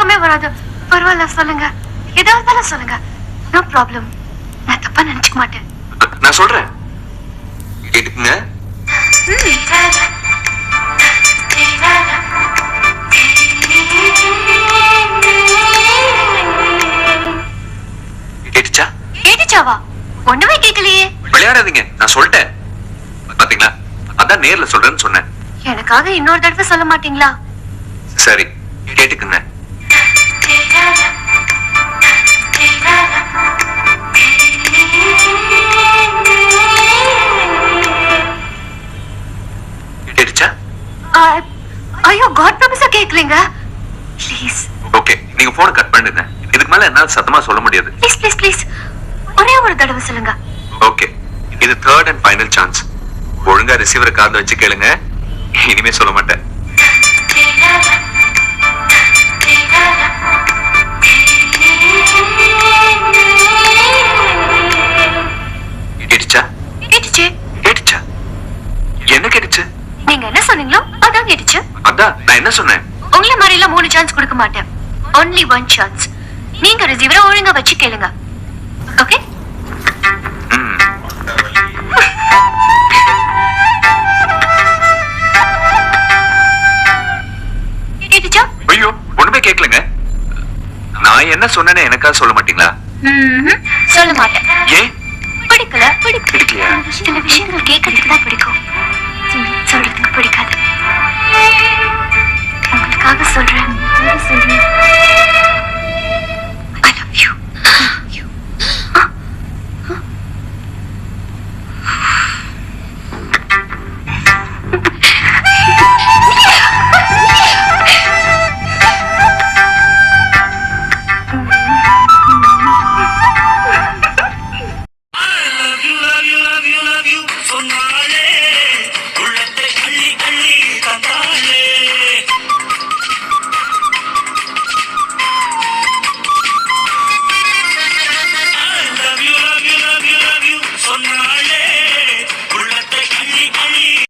தூக்கமே வராது. பரவாயில்ல சொல்லுங்க. எதா இருந்தாலும் சொல்லுங்க. நோ ப்ராப்ளம் நான் தப்பா நினைச்சுக்க மாட்டேன். நான் சொல்றேன். கேட்டுக்குங்க. கேட்டுச்சா? கேட்டுச்சாவா? ஒண்ணுமே கேட்கலையே. விளையாடாதீங்க. நான் சொல்லிட்டேன். பாத்தீங்களா? அதான் நேர்ல சொல்றேன்னு சொன்னேன். எனக்காக இன்னொரு தடவை சொல்ல மாட்டீங்களா? சரி கேட்டுக்குங்க. ஐயோ காட் ப்ராமிஸா கேக்குறீங்க ப்ளீஸ் ஓகே நீங்க போனை கட் பண்ணுங்க இதுக்கு மேல என்னால சத்தமா சொல்ல முடியாது. ப்ளீஸ் ப்ளீஸ் ப்ளீஸ் ஒரே ஒரு தடவை சொல்லுங்க. ஓகே இது தேர்ட் அண்ட் ஃபைனல் சான்ஸ் ஒழுங்கா ரிசீவரை காதுல வச்சு கேளுங்க. இனிமே சொல்ல மாட்டேன். நீங்க என்ன சொன்னீங்களோ அதான் கேட்டுச்சு. அதான் நான் என்ன சொன்னேன்? உங்களை மாதிரி எல்லாம் மூணு சான்ஸ் கொடுக்க மாட்டேன். ஒன்லி ஒன் சான்ஸ் நீங்க ரிசீவரை ஒழுங்கா வச்சு கேளுங்க. ஓகே. கேட்டுச்சா? ஐயோ ஒண்ணுமே கேட்கலங்க நான் என்ன சொன்னேன்னு எனக்கா சொல்ல மாட்டீங்களா. சொல்ல மாட்டேன். ஏன்? பிடிக்கல பிடிக்கல? சில விஷயங்கள் கேட்கறதுக்கு தான் பிடிக்கும். சொல்றதுக்கு பிடிக்காது உங்களுக்காக சொல்றேன் சொல்றேன்